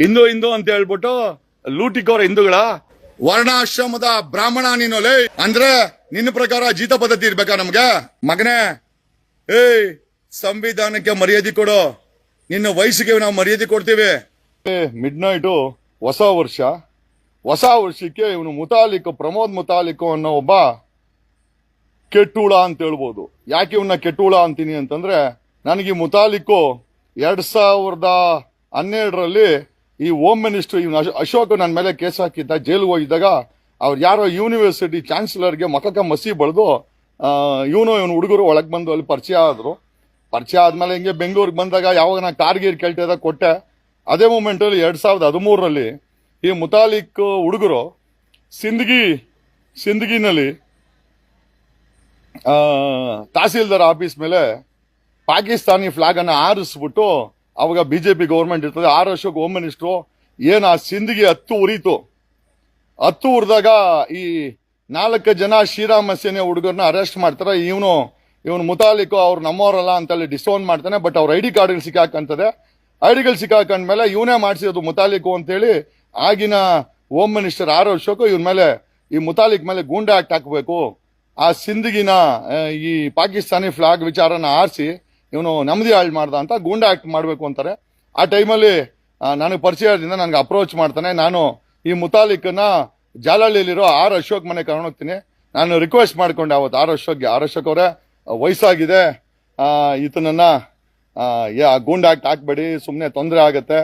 ಹಿಂದೂ ಹಿಂದೂ ಅಂತ ಹೇಳ್ಬಿಟ್ಟು ಲೂಟಿಕೋರ ಹಿಂದೂಗಳ ವರ್ಣಾಶ್ರಮದ ಬ್ರಾಹ್ಮಣ ನೀನು ಲೇ. ಅಂದ್ರೆ ನಿನ್ನ ಪ್ರಕಾರ ಜೀತ ಪದ್ಧತಿ ಇರ್ಬೇಕಾ ನಮ್ಗೆ? ಮಗನೇ, ಏಯ್, ಸಂವಿಧಾನಕ್ಕೆ ಮರ್ಯಾದೆ ಕೊಡು. ನಿನ್ನ ವಯಸ್ಸಿಗೆ ನಾವು ಮರ್ಯಾದೆ ಕೊಡ್ತೀವಿ. ಮಿಡ್ ನೈಟು ಹೊಸ ವರ್ಷ. ಹೊಸ ವರ್ಷಕ್ಕೆ ಇವನು ಮುತಾಲಿಕ್, ಪ್ರಮೋದ್ ಮುತಾಲಿಕ್ ಅನ್ನೋ ಒಬ್ಬ ಕೆಟ್ಟುಳ ಅಂತ ಹೇಳ್ಬೋದು. ಯಾಕೆ ಇವನ್ನ ಕೆಟ್ಟುಳ ಅಂತೀನಿ ಅಂತಂದ್ರೆ, ನನಗೆ ಈ ಮುತಾಲಿಕ್ಕು ಎರಡ್ ಸಾವಿರದ ಹನ್ನೆರಡರಲ್ಲಿ ಈ ಹೋಮ್ ಮಿನಿಸ್ಟರ್ ಇವನು ಅಶೋಕ್ ನನ್ನ ಮೇಲೆ ಕೇಸ್ ಹಾಕಿದ್ದ, ಜೈಲಿಗೆ ಹೋಗಿದ್ದಾಗ ಅವ್ರು ಯಾರೋ ಯೂನಿವರ್ಸಿಟಿ ಚಾನ್ಸಲರ್ಗೆ ಮಕಕ ಮಸಿ ಬಳ್ದು ಇವನು ಇವನು ಹುಡುಗರು ಒಳಗೆ ಬಂದು ಅಲ್ಲಿ ಪರಿಚಯ ಆದರು. ಪರಿಚಯ ಆದಮೇಲೆ ಹಿಂಗೆ ಬೆಂಗಳೂರಿಗೆ ಬಂದಾಗ ಯಾವಾಗ ನಾನು ಕಾರ್ಗೀರ್ ಕೇಳ್ತಾ ಕೊಟ್ಟೆ. ಅದೇ ಮೂಮೆಂಟಲ್ಲಿ ಎರಡು ಸಾವಿರದ ಹದಿಮೂರರಲ್ಲಿ ಈ ಮುತಾಲಿಕ್ ಹುಡುಗರು ಸಿಂದಗಿ, ಸಿಂದಗಿನಲ್ಲಿ ತಹಸೀಲ್ದಾರ್ ಆಫೀಸ್ ಮೇಲೆ ಪಾಕಿಸ್ತಾನಿ ಫ್ಲಾಗನ್ನು ಆರಿಸ್ಬಿಟ್ಟು ಅವಾಗ ಬಿಜೆಪಿ ಗೌರ್ಮೆಂಟ್ ಇರ್ತದೆ. ಆರು ವರ್ಷಕ್ಕೆ ಹೋಮ್ ಮಿನಿಸ್ಟ್ರು ಏನು ಆ ಸಿಂಧಿಗೆ ಹತ್ತು ಉರಿತು. ಹತ್ತು ಉರಿದಾಗ ಈ ನಾಲ್ಕು ಜನ ಶ್ರೀರಾಮ ಸೇನೆ ಹುಡುಗರನ್ನ ಅರೆಸ್ಟ್ ಮಾಡ್ತಾರೆ. ಇವನು ಇವನು ಮುತಾಲಿಕು ಅವ್ರು ನಮ್ಮವರಲ್ಲ ಅಂತೇಳಿ ಡಿಸೋನ್ ಮಾಡ್ತಾನೆ ಬಟ್ ಅವ್ರ ಐ ಡಿ ಕಾರ್ಡ್ಗಳು ಸಿಕ್ಕಾಕಂತದೆ. ಐ ಡಿಗಳು ಸಿಕ್ಕಾಕೊಂಡ್ಮೇಲೆ ಇವನೇ ಮಾಡಿಸಿರೋದು ಮುತಾಲಿಕು ಅಂತೇಳಿ ಆಗಿನ ಹೋಮ್ ಮಿನಿಸ್ಟರ್ ಆರು ಅಶೋಕ್ ಇವ್ರ ಮೇಲೆ, ಈ ಮುತಾಲಿಕ್ ಮೇಲೆ ಗೂಂಡಾ ಆಕ್ಟ್ ಹಾಕಬೇಕು. ಆ ಸಿಂಧಿಗಿನ ಈ ಪಾಕಿಸ್ತಾನಿ ಫ್ಲಾಗ್ ವಿಚಾರನ ಆರಿಸಿ ಇವನು ನೆಮ್ಮದಿ ಹಾಳು ಮಾಡ್ದ ಅಂತ ಗೂಂಡ ಆಕ್ಟ್ ಮಾಡಬೇಕು ಅಂತಾರೆ. ಆ ಟೈಮಲ್ಲಿ ನನಗೆ ಪರಿಚಯದಿಂದ ನನಗೆ ಅಪ್ರೋಚ್ ಮಾಡ್ತಾನೆ. ನಾನು ಈ ಮುತಾಲಿಕ್ನ ಜಾಲಹಳ್ಳಿಯಲ್ಲಿರೋ ಆರ್ ಅಶೋಕ್ ಮನೆ ಕರ್ಕೊಂಡು ನಾನು ರಿಕ್ವೆಸ್ಟ್ ಮಾಡ್ಕೊಂಡೆ ಅವತ್ತು ಆರ್ ಅಶೋಕ್ಗೆ. ಆರ್ ಅಶೋಕ್ ಅವರೇ, ವಯಸ್ಸಾಗಿದೆ. ಈತನನ್ನು ಯಾ, ಗೂಂಡಾ ಆಕ್ಟ್ ಹಾಕ್ಬೇಡಿ ಸುಮ್ಮನೆ ತೊಂದರೆ ಆಗುತ್ತೆ.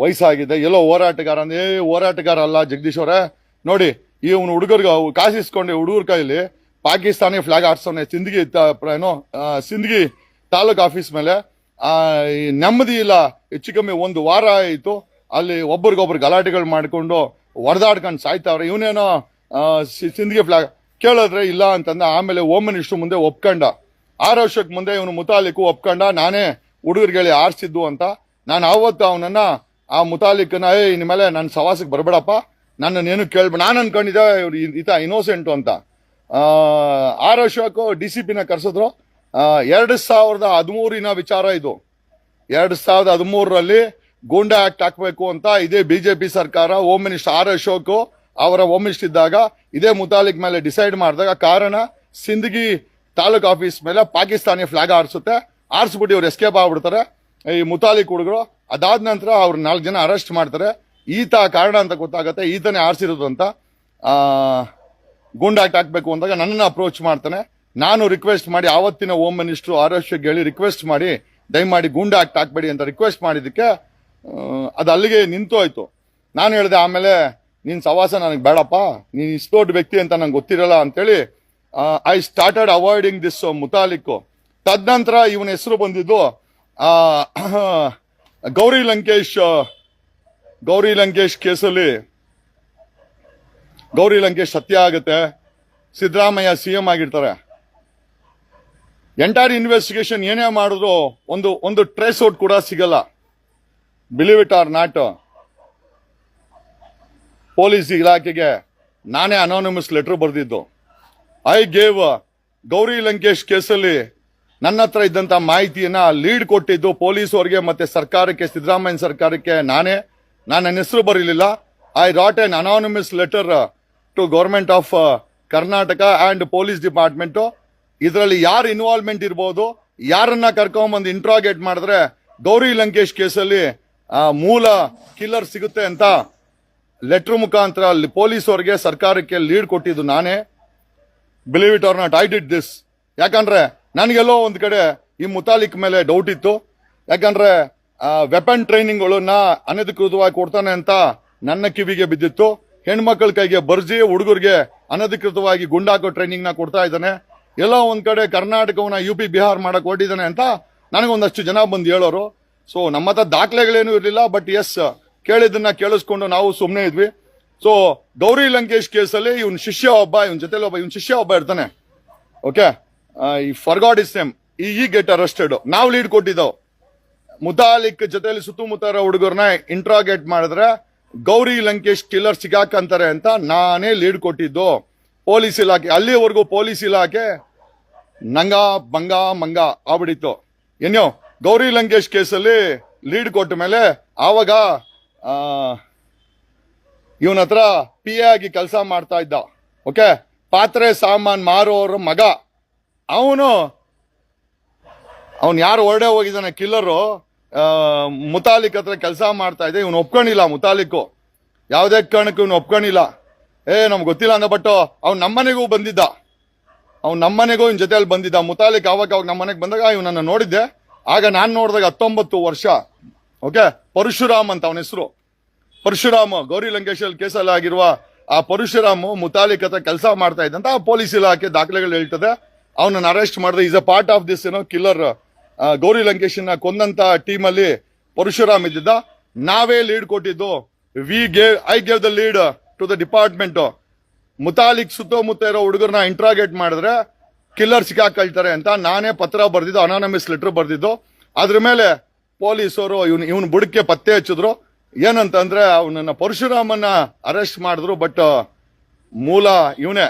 ವಯಸ್ಸಾಗಿದೆ. ಎಲ್ಲೋ ಹೋರಾಟಗಾರ ಅಂದ್ರೆ, ಏ, ಹೋರಾಟಗಾರ ಅಲ್ಲ ಜಗದೀಶ್ ಅವರೇ. ನೋಡಿ, ಇವನು ಹುಡುಗರ್ಗೆ ಕಾಸಿಸ್ಕೊಂಡೆ ಹುಡುಗರ ಕೈಲಿ ಪಾಕಿಸ್ತಾನಿ ಫ್ಲಾಗ್ ಆಡ್ಸೋನೆ ಸಿಂದಗಿ ಇತ್ತ, ಏನೋ ಸಿಂದಗಿ ತಾಲೂಕ್ ಆಫೀಸ್ ಮೇಲೆ ನೆಮ್ಮದಿ ಇಲ್ಲ. ಹೆಚ್ಚು ಕಮ್ಮಿ ಒಂದು ವಾರ ಆಯಿತು. ಅಲ್ಲಿ ಒಬ್ರಿಗೊಬ್ರು ಗಲಾಟೆಗಳು ಮಾಡಿಕೊಂಡು ಹೊಡೆದಾಡ್ಕೊಂಡು ಸಾಯ್ತಾವ್ರೆ. ಇವನೇನೋ ಸಿಂದಿಗೆ ಫ್ಲಾಗ್ ಕೇಳಿದ್ರೆ ಇಲ್ಲ ಅಂತಂದ, ಆಮೇಲೆ ಓಮ್ ಮುಂದೆ ಒಪ್ಕೊಂಡ. ಆರು ವರ್ಷಕ್ಕೆ ಮುಂದೆ ಇವನು ಮುತಾಲಿಕು ಒಪ್ಕೊಂಡ. ನಾನೇ ಹುಡುಗರಿಗೆ ಆರಿಸಿದ್ದು ಅಂತ. ನಾನು ಆವತ್ತು ಅವನನ್ನ ಆ ಮುತಾಲಿಕನ ಏ ಇನ್ ಮೇಲೆ ನನ್ನ ಸವಾಸಕ್ಕೆ ಬರಬೇಡಪ್ಪ. ನನ್ನನ್ನೇನು ಕೇಳ್ಬೇಡ ನಾನು ಅನ್ಕೊಂಡಿದ್ದೆ, ಇವ್ರು ಈತ ಇನೋಸೆಂಟು ಅಂತ. ಆರ್ ಅಶೋಕ್ ಡಿ ಸಿ ಪಿನ ಕರೆಸಿದ್ರು. ಎರಡು ಸಾವಿರದ ಹದಿಮೂರಿನ ವಿಚಾರ ಇದು. ಎರಡು ಸಾವಿರದ ಹದಿಮೂರರಲ್ಲಿ ಗೂಂಡಾ ಆಕ್ಟ್ ಹಾಕಬೇಕು ಅಂತ ಇದೇ ಬಿ ಜೆ ಪಿ ಸರ್ಕಾರ ಹೋಮ್ ಮಿನಿಸ್ಟರ್ ಆರ್ ಅಶೋಕ್ ಅವರ ಹೋಮ್ ಮಿನಿಸ್ಟರ್ ಇದ್ದಾಗ ಇದೇ ಮುತಾಲಿಕ್ ಮೇಲೆ ಡಿಸೈಡ್ ಮಾಡಿದಾಗ ಕಾರಣ ಸಿಂದಗಿ ತಾಲೂಕ್ ಆಫೀಸ್ ಮೇಲೆ ಪಾಕಿಸ್ತಾನಿ ಫ್ಲಾಗ್ ಆರಿಸುತ್ತೆ ಆರಿಸ್ಬಿಟ್ಟು ಇವ್ರು ಎಸ್ಕೇಪ್ ಆಗ್ಬಿಡ್ತಾರೆ. ಈ ಮುತಾಲಿಕ್ ಹುಡುಗರು, ಅದಾದ ನಂತರ ಅವ್ರು ನಾಲ್ಕು ಜನ ಅರೆಸ್ಟ್ ಮಾಡ್ತಾರೆ. ಈತ ಕಾರಣ ಅಂತ ಗೊತ್ತಾಗುತ್ತೆ, ಈತನೇ ಆರಿಸಿರೋದು ಅಂತ. ಗೂಂಡಾ ಆಕ್ಟ್ ಹಾಕ್ಬೇಕು ಅಂದಾಗ ನನ್ನನ್ನು ಅಪ್ರೋಚ್ ಮಾಡ್ತಾನೆ. ನಾನು ರಿಕ್ವೆಸ್ಟ್ ಮಾಡಿ ಆವತ್ತಿನ ಹೋಮ್ ಮಿನಿಸ್ಟರ್ ಆರೋಗ್ಯಕ್ಕೆ ಹೇಳಿ ರಿಕ್ವೆಸ್ಟ್ ಮಾಡಿ, ದಯಮಾಡಿ ಗೂಂಡಾ ಆಕ್ಟ್ ಹಾಕ್ಬೇಡಿ ಅಂತ ರಿಕ್ವೆಸ್ಟ್ ಮಾಡಿದ್ದಕ್ಕೆ ಅದು ಅಲ್ಲಿಗೆ ನಿಂತು ಹೋಯ್ತು. ನಾನು ಹೇಳಿದೆ, ಆಮೇಲೆ ನಿನ್ನ ಸವಾಸ ನನಗೆ ಬೇಡಪ್ಪ, ನೀನು ಇಷ್ಟು ದೊಡ್ಡ ವ್ಯಕ್ತಿ ಅಂತ ನಂಗೆ ಗೊತ್ತಿರಲ್ಲ ಅಂತೇಳಿ I started avoiding this Muthalik ತದನಂತರ ಇವನ ಹೆಸರು ಬಂದಿದ್ದು ಗೌರಿ ಲಂಕೇಶ್ ಗೌರಿ ಲಂಕೇಶ್ ಕೇಸಲ್ಲಿ. ಗೌರಿ ಲಂಕೇಶ್ ಸತ್ಯ ಆಗುತ್ತೆ, ಸಿದ್ದರಾಮಯ್ಯ ಸಿಎಂ ಆಗಿರ್ತಾರೆ. ಎಂಟೈರ್ ಇನ್ವೆಸ್ಟಿಗೇಷನ್ ಏನೇ ಮಾಡಿದ್ರು ಒಂದು ಒಂದು ಟ್ರೇಸ್ ಔಟ್ ಕೂಡ ಸಿಗಲ್ಲ. Believe it or not police ಇಲಾಖೆಗೆ ನಾನೇ ಅನಾನಿಮಸ್ ಲೆಟರ್ ಬರೆದಿದ್ದು. ಐ ಗೇವ್ ಗೌರಿ ಲಂಕೇಶ್ ಕೇಸಲ್ಲಿ ನನ್ನ ಹತ್ರ ಇದ್ದಂತ ಮಾಹಿತಿಯನ್ನ ಲೀಡ್ ಕೊಟ್ಟಿದ್ದು ಪೊಲೀಸ್ ಅವರಿಗೆ ಮತ್ತೆ ಸರ್ಕಾರಕ್ಕೆ, ಸಿದ್ದರಾಮಯ್ಯ ಸರ್ಕಾರಕ್ಕೆ ನಾನೇ. ನಾನು ನನ್ನ ಹೆಸರು ಬರೀಲಿಲ್ಲ. I wrote an anonymous letter to government of Karnataka and police department ಇದರಲ್ಲಿ ಯಾರು ಇನ್ವಾಲ್ವ್ಮೆಂಟ್ ಇರ್ಬೋದು, ಯಾರನ್ನ ಕರ್ಕೊಂಬಂದು ಇಂಟ್ರಾಗೇಟ್ ಮಾಡಿದ್ರೆ ಗೌರಿ ಲಂಕೇಶ್ ಕೇಸಲ್ಲಿ ಮೂಲ ಕಿಲ್ಲರ್ ಸಿಗುತ್ತೆ ಅಂತ ಲೆಟರ್ ಮುಖಾಂತರ ಅಲ್ಲಿ ಪೊಲೀಸವ್ರಿಗೆ ಸರ್ಕಾರಕ್ಕೆ ಲೀಡ್ ಕೊಟ್ಟಿದ್ದು ನಾನೇ. Believe it or not I did this ಯಾಕಂದ್ರೆ ನನಗೆಲ್ಲೋ ಒಂದು ಕಡೆ ಈ ಮುತಾಲಿಕ್ ಮೇಲೆ ಡೌಟ್ ಇತ್ತು. ಯಾಕಂದ್ರೆ ವೆಪನ್ ಟ್ರೈನಿಂಗ್ಗಳನ್ನ ಅನಧಿಕೃತವಾಗಿ ಕೊಡ್ತಾನೆ ಅಂತ ನನ್ನ ಕಿವಿಗೆ ಬಿದ್ದಿತ್ತು. ಹೆಣ್ಮಕ್ಳ ಕೈಗೆ ಬರ್ಜಿ ಹುಡುಗರಿಗೆ ಅನಧಿಕೃತವಾಗಿ ಗುಂಡಾಕೋ ಟ್ರೈನಿಂಗ್ನ ಕೊಡ್ತಾ ಇದ್ದಾನೆ. ಎಲ್ಲೋ ಒಂದು ಕಡೆ ಕರ್ನಾಟಕವನ್ನ ಯು ಪಿ ಬಿಹಾರ್ ಮಾಡಕ್ ಹೊಟ್ಟಿದ್ದಾನೆ ಅಂತ ನನಗೊಂದಷ್ಟು ಜನ ಬಂದು ಹೇಳೋರು. ಸೊ ನಮ್ಮ ಹತ್ರ ದಾಖಲೆಗಳೇನು ಇರಲಿಲ್ಲ ಬಟ್ ಎಸ್ ಕೇಳಿದ್ದನ್ನ ಕೇಳಿಸ್ಕೊಂಡು ನಾವು ಸುಮ್ಮನೆ ಇದ್ವಿ. ಸೊ ಗೌರಿ ಲಂಕೇಶ್ ಕೇಸಲ್ಲಿ ಇವನ್ ಶಿಷ್ಯ ಒಬ್ಬ, ಇವನ್ ಜೊತೆಲಿ ಒಬ್ಬ, ಇವನ್ ಶಿಷ್ಯ ಒಬ್ಬ ಇರ್ತಾನೆ. ಓಕೆ ಈ ಫರ್ಗಾಡ್ ಇಸ್ ಸೇಮ್ ಈ ಗೆಟ್ ಅರೆಸ್ಟೆಡ್ ನಾವು ಲೀಡ್ ಕೊಟ್ಟಿದ್ದೆವು. ಮುತಾಲಿಕ್ ಜೊತೆಲಿ ಸುತ್ತಮುತ್ತ ಇರೋ ಹುಡುಗರನ್ನ ಇಂಟ್ರಾಗೇಟ್ ಮಾಡಿದ್ರೆ, ಗೌರಿ ಲಂಕೇಶ್ ಕಿಲ್ಲರ್ ಸಿಗಾಕಂತಾರೆ ಅಂತ ನಾನೇ ಲೀಡ್ ಕೊಟ್ಟಿದ್ದು. ಪೊಲೀಸ್ ಇಲಾಖೆ, ಅಲ್ಲಿವರೆಗೂ ಪೊಲೀಸ್ ಇಲಾಖೆ ನಂಗ, ಬಂಗ, ಮಂಗ ಆಗ್ಬಿಡಿತ್ತು ಏನೋ ಗೌರಿ ಲಂಕೇಶ್ ಕೇಸಲ್ಲಿ ಲೀಡ್ ಕೊಟ್ಟ ಮೇಲೆ ಆವಾಗ ಇವನ ಹತ್ರ ಪಿ ಎ ಆಗಿ ಕೆಲಸ ಮಾಡ್ತಾ ಇದ್ದ. ಓಕೆ? ಪಾತ್ರೆ, ಸಾಮಾನ್, ಮಾರೋರ, ಮಗ. ಅವನು ಅವನು ಯಾರು ಹೊರಡೆ ಹೋಗಿದ್ದಾನೆ ಕಿಲ್ಲರು ಮುತಾಲಿಕ್ ಹತ್ರ ಕೆಲಸ ಮಾಡ್ತಾ ಇದ್ದೆ. ಇವನು ಒಪ್ಕೊಂಡಿಲ್ಲ ಮುತಾಲಿಕ್ಕು. ಯಾವುದೇ ಕಾರಣಕ್ಕೂ ಇವನು ಒಪ್ಕೊಂಡಿಲ್ಲ. ಏ, ನಮ್ಗೆ ಗೊತ್ತಿಲ್ಲ ಅಂದ ಬಟ್ ಅವ್ನು ನಮ್ಮನೆಗೂ ಬಂದಿದ್ದ. ಅವ್ನು ನಮ್ಮನೆಗೂ ಇವ್ನ ಜೊತೆಯಲ್ಲಿ ಬಂದಿದ್ದ. ಮುತಾಲಿಕ್ ಅವಾಗ ಅವಾಗ ನಮ್ಮನೆಗೆ ಬಂದಾಗ ಇವನನ್ನು ನೋಡಿದ್ದೆ. ಆಗ ನಾನು ನೋಡಿದಾಗ ಹತ್ತೊಂಬತ್ತು ವರ್ಷ. ಓಕೆ? ಪರಶುರಾಮ್ ಅಂತ ಅವನ ಹೆಸರು. ಪರಶುರಾಮ್ ಗೌರಿ ಲಂಕೇಶಲ್ಲಿ ಕೇಸಲ್ಲಿ ಆಗಿರುವ ಆ ಪರಶುರಾಮ್ ಮುತಾಲಿಕ್ ಹತ್ರ ಕೆಲಸ ಮಾಡ್ತಾ ಇದ್ದಂತ ಆ ಪೊಲೀಸ್ ಇಲಾಖೆ ದಾಖಲೆಗಳು ಹೇಳ್ತದೆ. ಅವನನ್ನು ಅರೆಸ್ಟ್ ಮಾಡಿದೆ. Is a part of this ಏನೋ ಕಿಲ್ಲರ್ ಗೌರಿ ಲಂಕೇಶನ್ನ ಕೊಂದಂತ ಟೀಮ್ ಅಲ್ಲಿ ಪರಶುರಾಮ್ ಇದ್ದಿದ್ದ. ನಾವೇ ಲೀಡ್ ಕೊಟ್ಟಿದ್ದು. We gave I gave the lead to the department Muthalik ಸುತ್ತಮುತ್ತ ಇರೋ ಹುಡುಗರನ್ನ ಇಂಟ್ರಾಗೇಟ್ ಮಾಡಿದ್ರೆ ಕಿಲ್ಲರ್ ಸಿಕ್ಕಾಕೊಳ್ತಾರೆ ಅಂತ ನಾನೇ ಪತ್ರ ಬರೆದಿದ್ದು ಅನಾನಮಿಸ್ ಲೆಟರ್ ಬರೆದಿದ್ದು. ಅದ್ರ ಮೇಲೆ ಪೊಲೀಸರು ಇವನ್, ಇವನು ಬುಡಕ್ಕೆ ಪತ್ತೆ ಹಚ್ಚಿದ್ರು. ಏನಂತಂದ್ರೆ ಅವನನ್ನ ಪರಶುರಾಮನ್ನ ಅರೆಸ್ಟ್ ಮಾಡಿದ್ರು ಬಟ್ ಮೂಲ ಇವನೇ.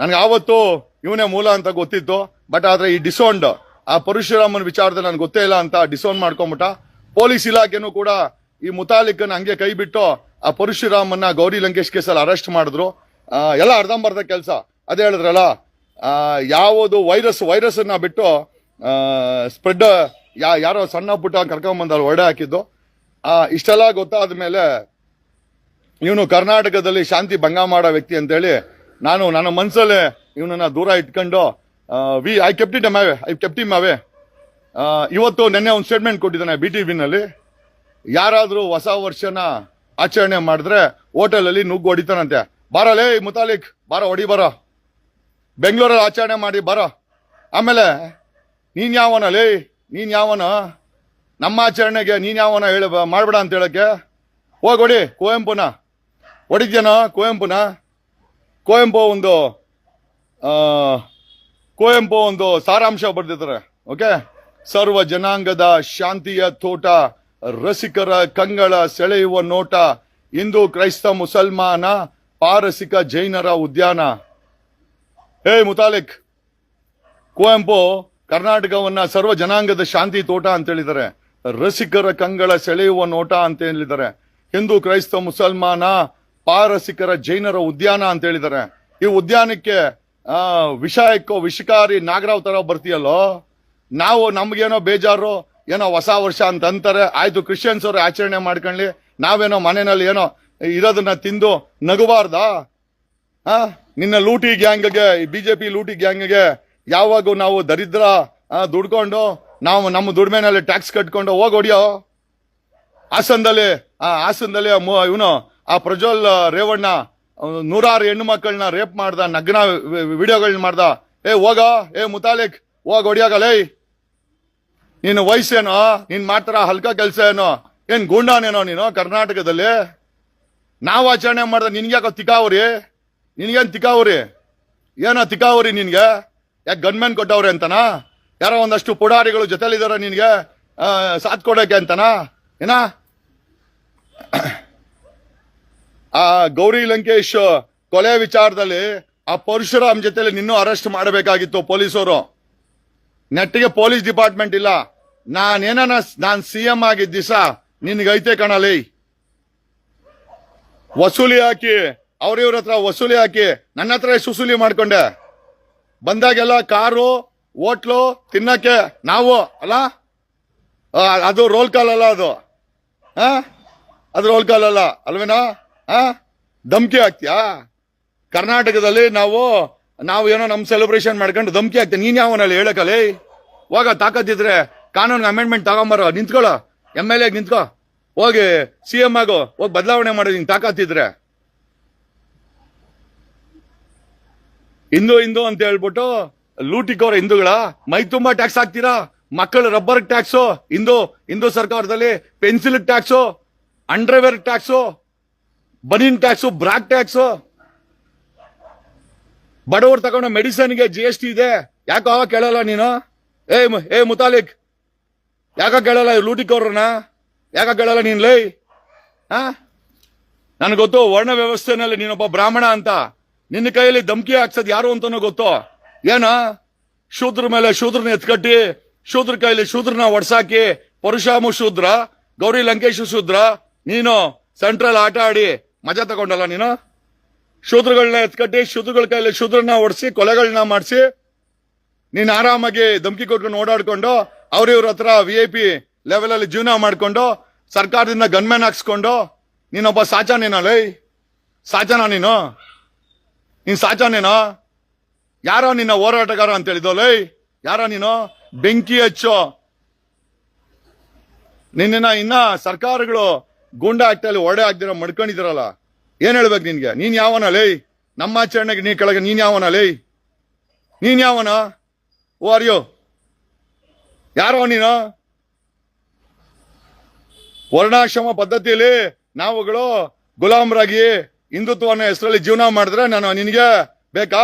ನನ್ಗೆ ಆವತ್ತು ಇವನೇ ಮೂಲ ಅಂತ ಗೊತ್ತಿತ್ತು ಬಟ್ ಆದರೆ ಈ ಡಿಸೌಂಡ್ ಆ ಪರಶುರಾಮನ ವಿಚಾರದಲ್ಲಿ ನನ್ಗೆ ಗೊತ್ತೇ ಇಲ್ಲ ಅಂತ ಡಿಸೌಂಡ್ ಮಾಡ್ಕೊಂಬಿಟ್ಟ. ಪೊಲೀಸ್ ಇಲಾಖೆನೂ ಕೂಡ ಈ ಮುತಾಲಿಕನ್ ಹಂಗೆ ಕೈ ಬಿಟ್ಟು ಆ ಪರಶುರಾಮನ್ನ ಗೌರಿ ಲಂಕೇಶ್ ಕೇಸಲ್ಲಿ ಅರೆಸ್ಟ್ ಮಾಡಿದ್ರು. ಎಲ್ಲ ಅರ್ಧಂಬರ್ಧ ಕೆಲಸ. ಅದೇ ಹೇಳಿದ್ರಲ್ಲ ಯಾವುದು ವೈರಸ್ ವೈರಸ್ ಅನ್ನ ಬಿಟ್ಟು ಸ್ಪ್ರೆಡ್ ಯಾ, ಯಾರೋ ಸಣ್ಣ ಪುಟ್ಟ ಕರ್ಕೊಂಬಂದಲ್ಲಿ ಹೊಡೆ ಹಾಕಿದ್ದು. ಇಷ್ಟೆಲ್ಲ ಗೊತ್ತಾದ ಮೇಲೆ ಇವನು ಕರ್ನಾಟಕದಲ್ಲಿ ಶಾಂತಿ ಭಂಗ ಮಾಡೋ ವ್ಯಕ್ತಿ ಅಂತೇಳಿ ನಾನು ನನ್ನ ಮನಸ್ಸಲ್ಲೇ ಇವನನ್ನ ದೂರ ಇಟ್ಕೊಂಡು we I kept it away I kept him away ಇವತ್ತು ನಿನ್ನೆ ಒಂದು ಸ್ಟೇಟ್ಮೆಂಟ್ ಕೊಟ್ಟಿದ್ದಾನೆ ಬಿ ಟಿ ವಿನಲ್ಲಿ ಯಾರಾದರೂ ಹೊಸ ವರ್ಷನ ಆಚರಣೆ ಮಾಡಿದ್ರೆ ಹೋಟೆಲಲ್ಲಿ ನುಗ್ಗು ಹೊಡಿತಾನಂತೆ. ಬಾರಲೇ ಮುತಾಲಿಕ್, ಬಾರ, ಹೊಡಿ ಬರೋ. ಬೆಂಗಳೂರಲ್ಲಿ ಆಚರಣೆ ಮಾಡಿ ಬರೋ. ಆಮೇಲೆ, ನೀನ್ ಯಾವನ ಲೇ, ನೀನ್ ಯಾವನ? ನಮ್ಮ ಆಚರಣೆಗೆ ನೀನ್ ಯಾವನ ಹೇಳ ಮಾಡ್ಬೇಡ ಅಂತ ಹೇಳಕ್ಕೆ? ಹೋಗಿ ಹೊಡಿ, ಕುವೆಂಪುನ. ಹೊಡಿದ್ಯಾನ ಕುವೆಂಪುನ? ಕುವೆಂಪು ಒಂದು ಕುವೆಂಪು ಒಂದು ಸಾರಾಂಶ ಬರೆದಿದ್ದಾರೆ, ಓಕೆ? ಸರ್ವ ಜನಾಂಗದ ಶಾಂತಿಯ ತೋಟ. ರಸಿಕರ ಕಂಗಳ ಸೆಳೆಯುವ ನೋಟ, ಹಿಂದೂ ಕ್ರೈಸ್ತ ಮುಸಲ್ಮಾನ ಪಾರಸಿಕ ಜೈನರ ಉದ್ಯಾನ. ಹೇ ಮುತಾಲಿಕ್, ಕುವೆಂಪು ಕರ್ನಾಟಕವನ್ನ ಸರ್ವ ಜನಾಂಗದ ಶಾಂತಿ ತೋಟ ಅಂತ ಹೇಳಿದ್ದಾರೆ ರಸಿಕರ ಕಂಗಳ ಸೆಳೆಯುವ ನೋಟ ಅಂತ ಹೇಳಿದ್ದಾರೆ ಹಿಂದೂ ಕ್ರೈಸ್ತ ಮುಸಲ್ಮಾನ ಪಾರಸಿಕರ ಜೈನರ ಉದ್ಯಾನ ಅಂತ ಹೇಳಿದ್ದಾರೆ ಈ ಉದ್ಯಾನಕ್ಕೆ, ಆ, ವಿಷಯಕ್ಕೋ ವಿಷಕಾರಿ ನಾಗರಾವ್ ತರ ಬರ್ತೀಯಲ್ಲೋ? ನಾವು ನಮ್ಗೇನೋ ಬೇಜಾರು? ಏನೋ ಹೊಸ ವರ್ಷ ಅಂತ ಅಂತಾರೆ. ಆಯ್ತು ಕ್ರಿಶ್ಚಿಯನ್ಸ್ ಅವರು ಆಚರಣೆ ಮಾಡ್ಕೊಳ್ಳಿ. ನಾವೇನೋ ಮನೆಯಲ್ಲಿ ಏನೋ ಇರೋದನ್ನ ತಿಂದು ನಗಬಾರ್ದಾ? ಆ ನಿನ್ನ ಲೂಟಿ ಗ್ಯಾಂಗ್ಗೆ ಬಿಜೆಪಿ ಲೂಟಿ ಗ್ಯಾಂಗ್ಗೆ ಯಾವಾಗ ನಾವು ದರಿದ್ರ ದುಡ್ಕೊಂಡು ನಾವು ನಮ್ಮ ದುಡಿಮೆನಲ್ಲಿ ಟ್ಯಾಕ್ಸ್ ಕಟ್ಕೊಂಡು ಹೋಗಿ ಹೊಡಿಯೋ ಹಾಸನದಲ್ಲಿ ಆ ಹಾಸನದಲ್ಲಿ ಇವನು, ಆ ಪ್ರಜ್ವಲ್ ರೇವಣ್ಣ ನೂರಾರು ಹೆಣ್ಣು ಮಕ್ಕಳನ್ನ ರೇಪ್ ಮಾಡ್ದ, ನಗ್ನ ವಿಡಿಯೋಗಳನ್ನ ಮಾಡ್ದ. ಏ, ಹೋಗ? ಏ, ಮುತಾಲಿಕ್, ಹೋಗ್ ಹೊಡಿಯಾಗಲೇ ನೀನು ವಯಸ್ಸೇನೋ, ನೀನ್ ಮಾಡ್ತಾರ ಹಲ್ಕ ಕೆಲಸ ಏನೋ ಏನ್ ಗೂಂಡಾನೇನೋ ನೀನು ಕರ್ನಾಟಕದಲ್ಲಿ? ನಾವು ಆಚರಣೆ ಮಾಡ್ದ ನಿನ್ಗ್ಯಾಕೋ ತಿಕಾವರಿ? ನಿನ್ಗೇನ್ ತಿಕಾವರಿ? ಏನೋ ತಿಕಾವ್ರಿ ನಿನ್ಗೆ? ಯಾಕೆ ಗನ್ಮೆನ್ ಕೊಟ್ಟವ್ರೆ ಅಂತನಾ? ಯಾರೋ ಒಂದಷ್ಟು ಪುಡಾರಿಗಳು ಜೊತೆಲಿದಾರ ನಿನ್ಗೆ ಸಾಥ್ ಕೊಡೋಕೆ ಅಂತನಾ? ಏನ? ಆ ಗೌರಿ ಲಂಕೇಶ್ ಕೊಲೆ ವಿಚಾರದಲ್ಲಿ ಆ ಪರಶುರಾಮ್ ಜೊತೆಲಿ ನಿನ್ನೂ ಅರೆಸ್ಟ್ ಮಾಡಬೇಕಾಗಿತ್ತು ಪೊಲೀಸರು. ನೆಟ್ಟಿಗೆ ಪೊಲೀಸ್ ಡಿಪಾರ್ಟ್ಮೆಂಟ್ ಇಲ್ಲ. ನಾನೇನ ನಾನ್ ಸಿ ಎಂ ಆಗಿದ್ದ ದಿವಸ ನಿನ್ಗೈತೆ ಕಣಲಿ ವಸೂಲಿ ಹಾಕಿ ಅವ್ರಿವ್ರ ಹತ್ರ ವಸೂಲಿ ಹಾಕಿ ನನ್ನ ಹತ್ರ ಸುಸೂಲಿ ಮಾಡ್ಕೊಂಡೆ. ಬಂದಾಗೆಲ್ಲ ಕಾರು, ಹೋಟ್ಲು ತಿನ್ನಕ್ಕೆ ನಾವು, ಅಲ್ಲ? ಅದು ರೋಲ್ ಕಾಲ್ ಅಲ್ಲ ಅದು. ಹಾ ಅದು ರೋಲ್ ಕಾಲ್ ಅಲ್ಲ, ಅಲ್ವೇನಾ? ಹಾ ಧಮ್ಕಿ ಹಾಕ್ತೀಯಾ? ಕರ್ನಾಟಕದಲ್ಲಿ ನಾವು ನಾವು ಏನೋ ನಮ್ಮ ಸೆಲೆಬ್ರೇಷನ್ ಮಾಡ್ಕೊಂಡು ಧಮ್ಕಿ ಹಾಕ್ತೀವಿ. ನೀನ್ ಯಾವನಲ್ಲಿ ಹೇಳಕಲ್ಲಿ ಹೋಗ, ತಾಕತ್ತಿದ್ರೆ ಕಾನೂನು ಅಮೆಂಡ್ಮೆಂಟ್ ತಗೊಂಬರೋ, ನಿಂತ್ಕೊಳ್ಳೋ. ಎಂ ಎಲ್ ಎಗ್ ನಿಂತ್ಕೊ. ಹೋಗಿ ಸಿ ಎಂ ಆಗೋ, ಹೋಗಿ ಬದಲಾವಣೆ ಮಾಡಿ, ನಿಂಗೆ ತಾಕತ್ತಿದ್ರೆ. ಹಿಂದೂ ಹಿಂದೂ ಅಂತ ಹೇಳ್ಬಿಟ್ಟು, ಲೂಟಿಕೋರ ಹಿಂದೂಗಳ, ಮೈ ತುಂಬಾ ಟ್ಯಾಕ್ಸ್ ಹಾಕ್ತೀರಾ? ಮಕ್ಕಳು ರಬ್ಬರ್ ಟ್ಯಾಕ್ಸು ಹಿಂದೂ ಹಿಂದೂ ಸರ್ಕಾರದಲ್ಲಿ pencil tax underwear tax banian tax ಬ್ರಾಕ್ tax ಬಡವರು ತಗೊಂಡ ಮೆಡಿಸನ್ಗೆ ಜಿ ಎಸ್ ಟಿ ಇದೆ. ಯಾಕೋ ಕೇಳಲ್ಲ ನೀನು? ಏ ಏ ಮುತಾಲಿಕ್. ಯಾಕ ಕೇಳಲ್ಲ ಲೂಟಿಕೋರ್ರನ್ನ ಯಾಕ ಕೇಳಲ್ಲ ನೀನ್ ಲೈ? ಹಾ? ನನಗೆ ಗೊತ್ತು, ವರ್ಣ ವ್ಯವಸ್ಥೆನಲ್ಲಿ ನೀನೊಬ್ಬ ಬ್ರಾಹ್ಮಣ ಅಂತ. ನಿನ್ನ ಕೈಯಲ್ಲಿ ಧಮ್ಕಿ ಹಾಕ್ಸೋದು ಯಾರು ಅಂತಾನೂ ಗೊತ್ತು. ಏನ? ಶೂದ್ರ ಮೇಲೆ ಶೂದ್ರನ ಎತ್ಕಟ್ಟಿ, ಶೂದ್ರ ಕೈಯಲ್ಲಿ ಶೂದ್ರನ ಒಡ್ಸಾಕಿ, ಪರಶುರಾಮು ಶೂದ್ರ, ಗೌರಿ ಲಂಕೇಶ್ ಶೂದ್ರ, ನೀನು ಸೆಂಟ್ರಲ್ ಆಟ ಆಡಿ ಮಜಾ ತಗೊಂಡಲ್ಲ ನೀನು? ಶೂದ್ರಗಳನ್ನ ಎತ್ಕಟ್ಟಿ, ಶೂದ್ರಗಳ ಕೈಲಿ ಶೂದ್ರನ ಒಡ್ಸಿ ಕೊಲೆಗಳನ್ನ ಮಾಡಿಸಿ, ನೀನು ಆರಾಮಾಗಿ ಧಮಕಿ ಕೊಟ್ಕೊಂಡು ಓಡಾಡ್ಕೊಂಡು ಅವ್ರ ಇವ್ರ ಹತ್ರ ವಿ ಐ ಪಿ ಲೆವೆಲ್ ಅಲ್ಲಿ ಜೀವನ ಮಾಡ್ಕೊಂಡು, ಸರ್ಕಾರದಿಂದ ಗನ್ಮ್ಯಾನ್ ಹಾಕ್ಸ್ಕೊಂಡು, ನೀನೊಬ್ಬ ಸಾಚಾನೇನಲ್ಲೇ ಸಾಚನ ನೀನು? ನೀನ್ ಸಾಚಾನೇನೋ? ಯಾರೋ ನಿನ್ನ ಹೋರಾಟಗಾರ ಅಂತ ಹೇಳಿದೋಲೇ ಯಾರೋ ನೀನು? ಬೆಂಕಿ ಹಚ್ಚೋ. ನಿನ್ನ ಇನ್ನ ಸರ್ಕಾರಗಳು ಗೂಂಡಾ ಆಗ್ತಲ್ಲಿ ಒಡೆ ಆಗ್ದಿರ ಮಡ್ಕೊಂಡಿದಿರಲ್ಲ, ಏನ್ ಹೇಳ್ಬೇಕು ನಿನ್ಗೆ? ನೀನ್ ಯಾವನ ಲೈ? ನಮ್ಮ ಆಚರಣೆಗೆ ನೀ ಕೆಳಗೆ ನೀನ್ ಯಾವನ ಲೈ? ನೀನ್ ಯಾವನ? ಓ ಅರ್ಯೋ ಯಾರೋ ನೀನು? ವರ್ಣಾಶ್ರಮ ಪದ್ಧತಿಯಲ್ಲಿ ನಾವುಗಳು ಗುಲಾಮರಾಗಿ ಹಿಂದುತ್ವನ ಹೆಸರಲ್ಲಿ ಜೀವನ ಮಾಡಿದ್ರೆ ನಾನು ನಿನಗೆ ಬೇಕಾ?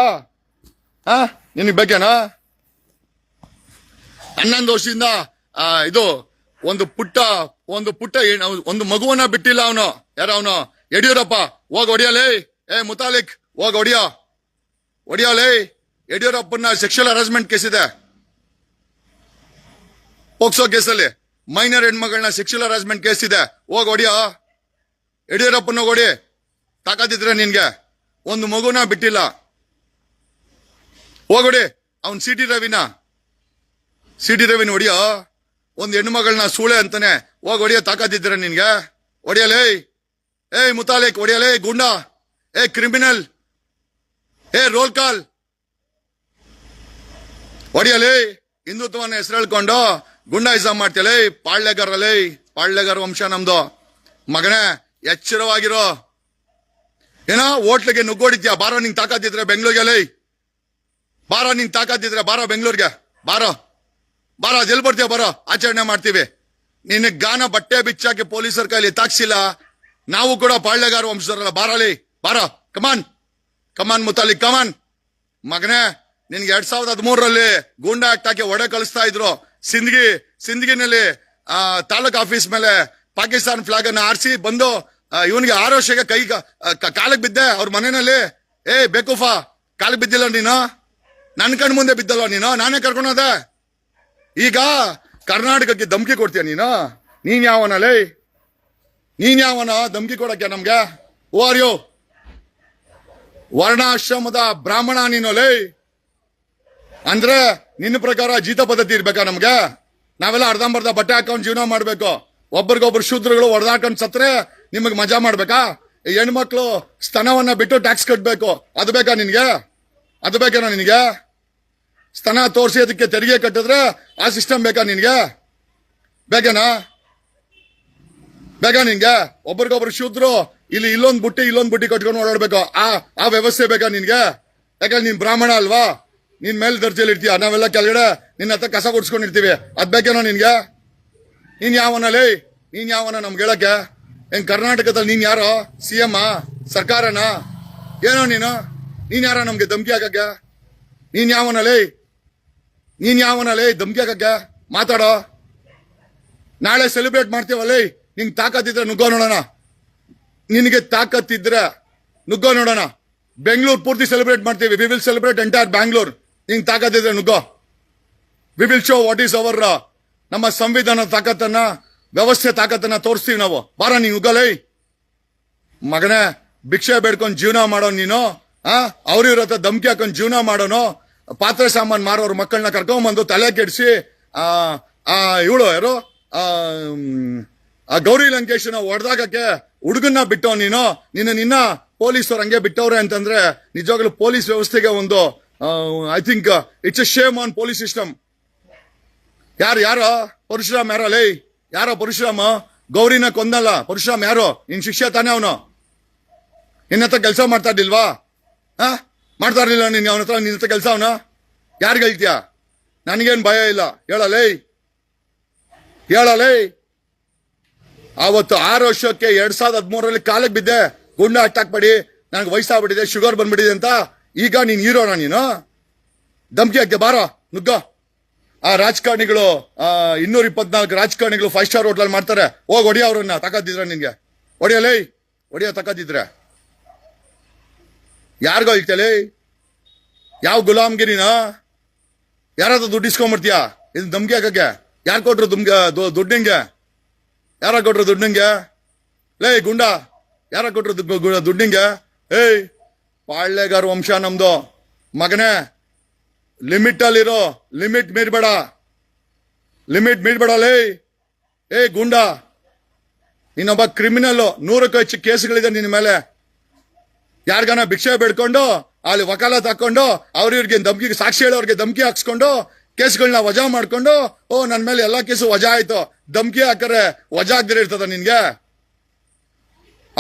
ಹಾ ನಿನಗೆ ಬೇಕೇನಾ? ಹನ್ನೊಂದು ವರ್ಷದಿಂದ ಇದು ಒಂದು ಪುಟ್ಟ ಒಂದು ಪುಟ್ಟ ಒಂದು ಮಗುವನ್ನ ಬಿಟ್ಟಿಲ್ಲ ಅವನು. ಯಾರ ಅವನು? ಯಡಿಯೂರಪ್ಪ. ಹೋಗಿ ಹೊಡಿಯಲೇ ಏ, ಮುತಾಲಿಕ್, ಹೋಗಿ ಹೊಡಿಯೋ ಹೊಡಿಯಲೇ ಯಡಿಯೂರಪ್ಪನ ಸೆಕ್ಷುವಲ್ ಹರಾಸ್ಮೆಂಟ್ ಕೇಸ್ ಇದೆ. ಪೋಕ್ಸೋ ಕೇಸಲ್ಲಿ. ಮೈನರ್ ಹೆಣ್ಮಗಳನ್ನ ಸೆಕ್ಷುವಲ್ ಹರಾಸ್ಮೆಂಟ್ ಕೇಸ್ ಇದೆ. ಹೋಗ್ ಹೊಡಿಯ. ಯಡಿಯೂರಪ್ಪನ ಹೊಡಿ. ತಾಕತ್ತಿದ್ರೆ ನಿನ್ಗೆ. ಒಂದು ಮಗುನ ಬಿಟ್ಟಿಲ್ಲ. ಹೋಗೊಡಿ ಅವನ್ C T Ravi. C T ರವಿನ ಹೊಡಿಯೋ. ಒಂದು ಹೆಣ್ಮಗಳನ್ನ ಸೂಳೆ ಅಂತಾನೆ. ಹೋಗಿ ಹೊಡಿಯೋ ತಾಕತ್ತಿದ್ರೆ ನಿನ್ಗೆ. ಹೊಡಿಯಲೇ. ಏಯ್, ಮುತಾಲಿಕ್, ಹೊಡಿಯಲೇ, ಗುಂಡ. ಏ, ಕ್ರಿಮಿನಲ್. ಏ, ರೋಲ್ ಕಾಲ್. ಹೊಡಿಯಲೇ. ಹಿಂದುತ್ವನ ಹೆಸರು ಹೇಳ್ಕೊಂಡು ಗುಂಡಾಯಿಸಂ ಮಾಡ್ತೇಳೆ ಪಾಳ್ಯಗಾರಲೇ ಪಾಳ್ಯಗಾರ ವಂಶ ನಮ್ದು. ಮಗನೇ, ಎಚ್ಚರವಾಗಿರೋ. ಏನೋ, ಹೋಟ್ಲಿಗೆ ನುಗ್ಗೋಡಿದ್ಯಾ? ಬಾರೋ, ನಿಂಗೆ ತಾಕತ್ತಿದ್ರೆ ಬೆಂಗಳೂರಿಗೆ ಲೈ ಬಾರೋ, ನಿಂಗ್ ತಾಕತ್ತಿದ್ರೆ ಬಾರೋ ಬೆಂಗಳೂರಿಗೆ. ಬಾರೋ. ಬಾರೋ ಜೆಲ್ ಬರ್ತೀಯ ಬಾರೋ, ಆಚರಣೆ ಮಾಡ್ತೀವಿ. ನಿನ್ನ ಗಾನ ಬಟ್ಟೆ ಬಿಚ್ಚಾಕಿ ಪೊಲೀಸರ ಕೈಲಿ ತಾಕ್ಸಿಲ್ಲ. ನಾವು ಕೂಡ ಪಾಳ್ಯಗಾರ ವಂಶದವರಲ್ಲ, ಬಾರಲಿ. ಬಾರೋ ಕಮಾನ್ ಕಮಾನ್ ಮುತಾಲಿ ಕಮಾನ್ ಮಗನೇ, ನಿನ್ಗೆ ಎರಡ್ ಸಾವಿರದ ಹದಿಮೂರರಲ್ಲಿ ಗೂಂಡಾ ಹಾಕಿ ಒಡೆ ಕಳಿಸ್ತಾ ಇದ್ರು. ಸಿಂದಗಿ, ಸಿಂದಗಿನಲ್ಲಿ ತಾಲೂಕ್ ಆಫೀಸ್ ಮೇಲೆ ಪಾಕಿಸ್ತಾನ್ ಫ್ಲಾಗ್ ಅನ್ನ ಆರಿಸಿ ಬಂದು ಇವನಿಗೆ ಆರು ವರ್ಷಕ್ಕೆ ಕೈ ಕಾಲಕ್ಕೆ ಬಿದ್ದೆ. ಅವ್ರ ಮನೆಯಲ್ಲಿ, ಏ, ಬೇಕೂಫಾ ಕಾಲಕ್ಕೆ ಬಿದ್ದಿಲ್ಲ ನೀನು? ನನ್ನ ಕಣ್ ಮುಂದೆ ಬಿದ್ದಲ್ವ ನೀನು? ನಾನೇ ಕರ್ಕೊಂಡೋದೆ? ಈಗ ಕರ್ನಾಟಕಕ್ಕೆ ಧಮಕಿ ಕೊಡ್ತೀಯ ನೀನು? ನೀನ್ ಯಾವನಲೇ ನೀನ್ ಯಾವನ ಧಮಕಿ ಕೊಡಕ್ಕೆ ನಮ್ಗೆ? ಓ ವರ್ಣಾಶ್ರಮದ ಬ್ರಾಹ್ಮಣ ನೀನು ಲೇ? ಅಂದ್ರೆ ನಿನ್ನ ಪ್ರಕಾರ ಜೀತ ಪದ್ಧತಿ ಇರ್ಬೇಕಾ ನಮ್ಗೆ? ನಾವೆಲ್ಲ ಅರ್ಧಂಬರ್ಧ ಬಟ್ಟೆ ಹಾಕೊಂಡ್ ಜೀವನ ಮಾಡ್ಬೇಕು. ಒಬ್ರಿಗೊಬ್ರು ಶೂದ್ರಗಳು ಹೊಡೆದಾಕೊಂಡ್ ಸತ್ರೆ ನಿಮಗೆ ಮಜಾ ಮಾಡ್ಬೇಕಾ? ಹೆಣ್ಮಕ್ಳು ಸ್ತನವನ್ನ ಬಿಟ್ಟು ಟ್ಯಾಕ್ಸ್ ಕಟ್ಬೇಕು. ಅದು ಬೇಕಾ ನಿನ್ಗೆ? ಅದು ಬೇಕೇನೋ ನಿನಗೆ? ಸ್ತನ ತೋರಿಸಿ ಅದಕ್ಕೆ ತೆರಿಗೆ ಕಟ್ಟಿದ್ರೆ ಆ ಸಿಸ್ಟಮ್ ಬೇಕಾ ನಿನ್ಗೆ? ಬೇಕೇನಾ? ಬೇಕಾ ನಿನ್ಗೆ? ಒಬ್ರಿಗೊಬ್ರು ಶೂದ್ರು ಇಲ್ಲಿ ಇಲ್ಲೊಂದು ಬುಟ್ಟಿ ಇಲ್ಲೊಂದು ಬುಟ್ಟಿ ಕಟ್ಕೊಂಡು ಓಡಾಡ್ಬೇಕು. ಆ ಆ ವ್ಯವಸ್ಥೆ ಬೇಕಾ ನಿನ್ಗೆ? ಯಾಕಂದ್ರೆ ನೀನ್ ಬ್ರಾಹ್ಮಣ ಅಲ್ವಾ? ನೀನ್ ಮೇಲೆ ದರ್ಜೆಲಿ ಇರ್ತೀಯ ನಾವೆಲ್ಲ ಕೆಳಗಡೆ ನಿನ್ನ ಹತ್ರ ಕಸ ಗುಡ್ಸ್ಕೊಂಡಿರ್ತೀವಿ ಅದ್ ಬೇಕೇನೋ ನಿನ್ಗೆ? ನೀನ್ ಯಾವನ ಲೇ? ನೀನ್ ಯಾವನ ನಮ್ಗೆ ಹೇಳಕ್ಕೆ? ಹೆಂಗ್ ಕರ್ನಾಟಕದಲ್ಲಿ ನೀನ್ ಯಾರೋ? ಸಿ ಎಂ ಸರ್ಕಾರನ? ಏನೋ ನೀನು? ನೀನ್ ಯಾರೋ ನಮ್ಗೆ ಧಮ್ಕಿ ಹಾಕಕ್ಕೆ? ನೀನ್ ಯಾವನ ಲೇ? ನೀನ್ ಯಾವನ ಲೇ ಧಮ್ಕಿ ಹಾಕಕ್ಕೆ? ಮಾತಾಡೋ? ನಾಳೆ ಸೆಲೆಬ್ರೇಟ್ ಮಾಡ್ತೀವಲ್ಲೇ ನಿಂಗೆ ತಾಕತ್ತಿದ್ರೆ ನುಗ್ಗೋ ನೋಡೋಣ. ನಿನಗೆ ತಾಕತ್ತಿದ್ರೆ ನುಗ್ಗೋ ನೋಡೋಣ. ಬೆಂಗಳೂರು ಪೂರ್ತಿ ಸೆಲೆಬ್ರೇಟ್ ಮಾಡ್ತೀವಿ. We will celebrate entire Bangalore. ನಿಂಗೆ ತಾಕತ್ತಿದ್ರೆ ನುಗ್ಗೋ. We will show what is our ನಮ್ಮ ಸಂವಿಧಾನ ತಾಕತ್ತನ್ನ, ವ್ಯವಸ್ಥೆ ತಾಕತ್ತನ್ನ ತೋರಿಸ್ತೀವಿ ನಾವು. ಬಾರ ನೀ ನುಗ್ಗಲೈ ಮಗನೇ, ಭಿಕ್ಷೆ ಬೇಡ್ಕೊಂಡು ಜೀವನ ಮಾಡೋ ನೀನು, ಆ? ಅವ್ರ ಇವ್ರ ಹತ್ರ ಧಮ್ಕಿ ಹಾಕೊಂಡು ಜೀವನ ಮಾಡೋನು. ಪಾತ್ರೆ ಸಾಮಾನು ಮಾರೋರು ಮಕ್ಕಳನ್ನ ಕರ್ಕೊಂಬಂದು ತಲೆ ಕೆಡಿಸಿ, ಆ ಇವಳು ಯಾರು? ಆ ಆ ಗೌರಿ ಲಂಕೇಶನ ಹೊಡೆದಾಗಕ್ಕೆ ಹುಡುಗನ್ನ ಬಿಟ್ಟೋ ನೀನು. ನಿನ್ನ ನಿನ್ನ ಪೊಲೀಸರು ಹಂಗೆ ಬಿಟ್ಟವ್ರೆ ಅಂತಂದ್ರೆ ನಿಜವಾಗ್ಲೂ ಪೊಲೀಸ್ ವ್ಯವಸ್ಥೆಗೆ ಒಂದು I think it's a shame on police system ಯಾರು ಯಾರು? ಪರಶುರಾಮ್ ಯಾರ, ಲೇ, ಯಾರು ಪರಶುರಾಮ? ಗೌರಿನ ಕೊಂದಲ್ಲ. ಪರಶುರಾಮ್ ಯಾರೋ? ನಿನ್ ಶಿಕ್ಷೆ ತಾನೇ ಅವನು. ನಿನ್ನ ಹತ್ರ ಕೆಲಸ ಮಾಡ್ತಾ ಇರ್ಲಿಲ್ವಾ ಹಾ? ಮಾಡ್ತಾ ಇರ್ಲಿಲ್ಲ ನೀನು ಅವನ ಹತ್ರ, ನಿನ್ನ ಹತ್ರ ಕೆಲಸ ಅವನ? ಯಾರಿಗೆ ಹೇಳ್ತೀಯ? ನನಗೇನು ಭಯ ಇಲ್ಲ. ಹೇಳಲೇ ಹೇಳಲೇ ಆವತ್ತು ಆರು ವರ್ಷಕ್ಕೆ ಎರಡ್ ಸಾವಿರದ ಹದಿಮೂರರಲ್ಲಿ ಕಾಲಕ್ಕೆ ಬಿದ್ದೆ. ಗುಂಡ ಅಟ್ಟಾಕ್ಬೇಡಿ ನನಗೆ ವಯಸ್ಸಾಗ್ಬಿಟ್ಟಿದೆ. ಶುಗರ್ ಬಂದ್ಬಿಟ್ಟಿದೆ ಅಂತ. ಈಗ ನೀನು ಹೀರೋಣ ನೀನು? ಧಮ್ಕಿ ಹಾಕ್ತೀಯ ಬಾರೋ, ನುಗ್ಗ. ಆ ರಾಜಕಾರಣಿಗಳು ಇನ್ನೂರ ಇಪ್ಪತ್ನಾಲ್ಕು ರಾಜಕಾರಣಿಗಳು ಫೈವ್ ಸ್ಟಾರ್ ಹೋಟ್ಲಲ್ಲಿ ಮಾಡ್ತಾರೆ. ಹೋಗಿ ಹೊಡಿಯ ಅವ್ರನ್ನ, ತಕದಿದ್ರ ನಿನ್ಗೆ. ಹೊಡಿಯಲೇ ಹೊಡಿಯ ತಕದಿದ್ರೆ. ಯಾರಿಗೋ ಹೇಳ್ತಲೇ ಯಾವ ಗುಲಾಮ್ಗಿರಿನ ಯಾರಾದ್ರೂ ದುಡ್ಡು ಇಸ್ಕೊಂಬರ್ತೀಯಾ ಇದು ಧಮ್ಕಿ ಹಾಕಕ್ಕೆ. ಯಾರು ಕೊಟ್ರು ದುಮ್ಗೆ ದುಡ್ಡು ನಿಂಗೆ? ಯಾರ ಕೊಟ್ರು ದುಡ್ಡು ನಿಂಗೆ? ಲೇ ಗುಂಡ ಯಾರ ಕೊಟ್ರು ದುಡ್ಡು ನಿಂಗೆ? ಏಯ್ ಪಾಳ್ಳೆಗಾರ ವಂಶ ನಮ್ದು. ಮಗನೇ ಲಿಮಿಟ್ ಅಲ್ಲಿರೋ ಲಿಮಿಟ್ ಮೀರ್ಬೇಡ. ಲಿಮಿಟ್ ಮೀರ್ಬೇಡ, ಲೇ. ಏ, ಗುಂಡ. ನೀನೊಬ್ಬ ಕ್ರಿಮಿನಲ್ ನೂರಕ್ಕೂ ಹೆಚ್ಚು ಕೇಸ್ಗಳಿದೆ ನಿನ್ನ ಮೇಲೆ. ಯಾರಿಗಾನ ಭಿಕ್ಷೆ ಬೇಡ್ಕೊಂಡು, ಅಲ್ಲಿ ವಕಾಲತ್ ಹಾಕೊಂಡು, ಅವ್ರಿವ್ರಿಗೆ ಧಮ್ಕಿ, ಸಾಕ್ಷಿ ಹೇಳೋರಿಗೆ ಧಮ್ಕಿ ಹಾಕ್ಸ್ಕೊಂಡು ಕೇಸ್ಗಳನ್ನ ವಜಾ ಮಾಡ್ಕೊಂಡು, ಓ ನನ್ನ ಮೇಲೆ ಎಲ್ಲಾ ಕೇಸು ವಜಾ ಆಯ್ತು. ಧಮ್ಕಿ ಹಾಕರೆ ವಜಾ ಆಗ್ದಿರ ಇರ್ತದ ನಿನ್ಗೆ.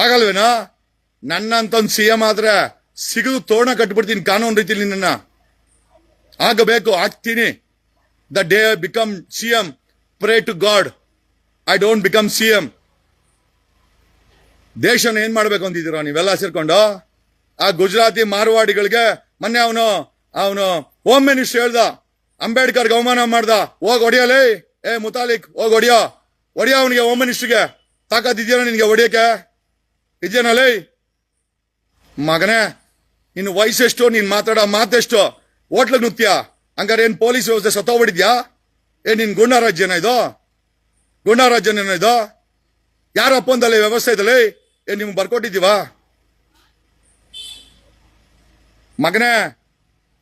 ಆಗಲ್ವೇನಾ? ನನ್ನಂತೊಂದು ಸಿ ಎಂ ಆದ್ರೆ ಸಿಗದು ತೋರಣ ಕಟ್ಬಿಡ್ತೀನಿ, ಕಾನೂನು ರೀತಿಲಿ ನಿನ್ನ ಆಗಬೇಕು, ಆಗ್ತೀನಿ. The day become C M pray to God I don't become C M ದೇಶನ ಏನ್ ಮಾಡ್ಬೇಕು ಅಂತಿದ್ದೀರಾ ನೀವೆಲ್ಲ ಸೇರ್ಕೊಂಡು? ಆ ಗುಜರಾತಿ ಮಾರ್ವಾಡಿಗಳಿಗೆ, ಮೊನ್ನೆ ಅವನು ಅವನು ಹೋಮ್ ಮಿನಿಸ್ಟರ್ ಹೇಳ್ದ ಅಂಬೇಡ್ಕರ್ ಅವಮಾನ ಮಾಡ್ದ, ಹೋಗ್ ಹೊಡಿಯಲೇ ಏ ಮುತಾಲಿಕ್, ಹೋಗ್ ಹೊಡಿಯೋ. ಹೊಡಿಯೋ ಅವನಿಗೆ ಹೋಮ್ ಮಿನಿಸ್ಟರ್ಗೆ ತಾಕತ್ ಇದೆಯಾ ನಿನಗೆ ಹೊಡಿಯಕ್ಕೆ? ಇದೆಯನಲೇ ಮಗನೇ ನಿನ್ನ ವಯಸ್ಸೆಷ್ಟು, ನೀನ್ ಮಾತಾಡೋ ಮಾತೆಷ್ಟು, ಹೋಟ್ಲಿಗೆ ನೃತ್ಯ ಹಂಗಾರೆ ಏನ್ ಪೊಲೀಸ್ ವ್ಯವಸ್ಥೆ ಸತ್ತೋಗ್ಬಿಟ್ಟಿದ್ಯಾ? ಏ, ನಿನ್ ಗುಂಡ ರಾಜ್ಯನ ಇದು? ಗುಂಡ ಇದು? ಯಾರ ಅಪ್ಪಂದಲ್ಲಿ ವ್ಯವಸ್ಥೆ ಇದ್ದಲ್ಲಿ ಏನ್ ನಿಮ್ಗೆ ಬರ್ಕೊಟ್ಟಿದ್ದೀವಾ? ಮಗನೇ,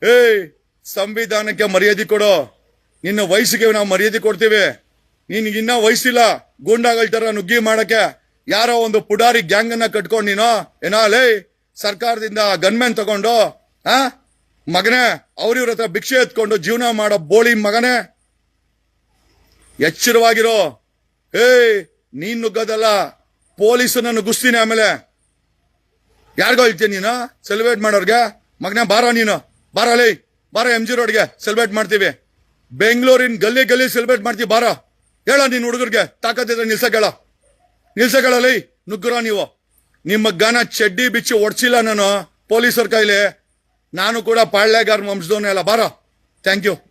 ಏಯ್, ಸಂವಿಧಾನಕ್ಕೆ ಮರ್ಯಾದೆ ಕೊಡು. ನಿನ್ನ ವಯಸ್ಸಿಗೆ ನಾವು ಮರ್ಯಾದೆ ಕೊಡ್ತೀವಿ. ನಿನ್ಗಿನ್ನ ವಯಸ್ಸಿಲ್ಲ. ಗೂಂಡಾಗಳ ತರ ನುಗ್ಗಿ ಮಾಡಕ್ಕೆ ಯಾರೋ ಒಂದು ಪುಡಾರಿ ಗ್ಯಾಂಗ್ ಅನ್ನ ಕಟ್ಕೊಂಡು ನೀನು? ಏನೋ ಲೇ ಸರ್ಕಾರದಿಂದ ಗನ್ಮೆನ್ ತಗೊಂಡು, ಆ, ಮಗನೇ, ಅವ್ರಿವ್ರ ಹತ್ರ ಭಿಕ್ಷೆ ಎತ್ಕೊಂಡು ಜೀವನ ಮಾಡೋ ಬೋಳಿ ಮಗನೇ. ಎಚ್ಚರವಾಗಿರೋ, ಏಯ್, ನೀನ್ ನುಗ್ಗೋದಲ್ಲ ಪೊಲೀಸನ್ನ ನುಗ್ಗಿಸ್ತೀನಿ ಆಮೇಲೆ. ಯಾರಿಗೋ ಹೇಳ್ತೀನಿ ನೀನು? ಸೆಲೆಬ್ರೇಟ್ ಮಾಡೋರ್ಗೆ? ಮಗನೇ, ಬಾರ ನೀನು. ಬಾರ, ಲೈ, ಬಾರ ಎಂ ಜಿ ರೋಡ್ಗೆ ಸೆಲೆಬ್ರೇಟ್ ಮಾಡ್ತೀವಿ. ಬೆಂಗಳೂರಿನ ಗಲ್ಲಿ ಗಲ್ಲಿ ಸೆಲೆಬ್ರೇಟ್ ಮಾಡ್ತೀವಿ, ಬಾರ. ಹೇಳ ನೀನ್ ಹುಡುಗರಿಗೆ ತಾಕತ್ತಿದ್ರೆ ನಿಲ್ಸಕ್ ಹೇಳ. ನಿಲ್ಸಕ್ ಹೇಳ, ಲೈ, ನುಗ್ಗುರೋ ನೀವು. ನಿಮ್ಮ ಗನ ಚಡ್ಡಿ ಬಿಚ್ಚಿ ಒಡ್ಸಿಲ್ಲ ನಾನು ಪೊಲೀಸರ ಕೈಲಿ. ನಾನು ಕೂಡ ಪಾಳ್ಯಗಾರ ವಂಶದವನೇ ಅಲ್ಲ. ಬಾರೋ. Thank you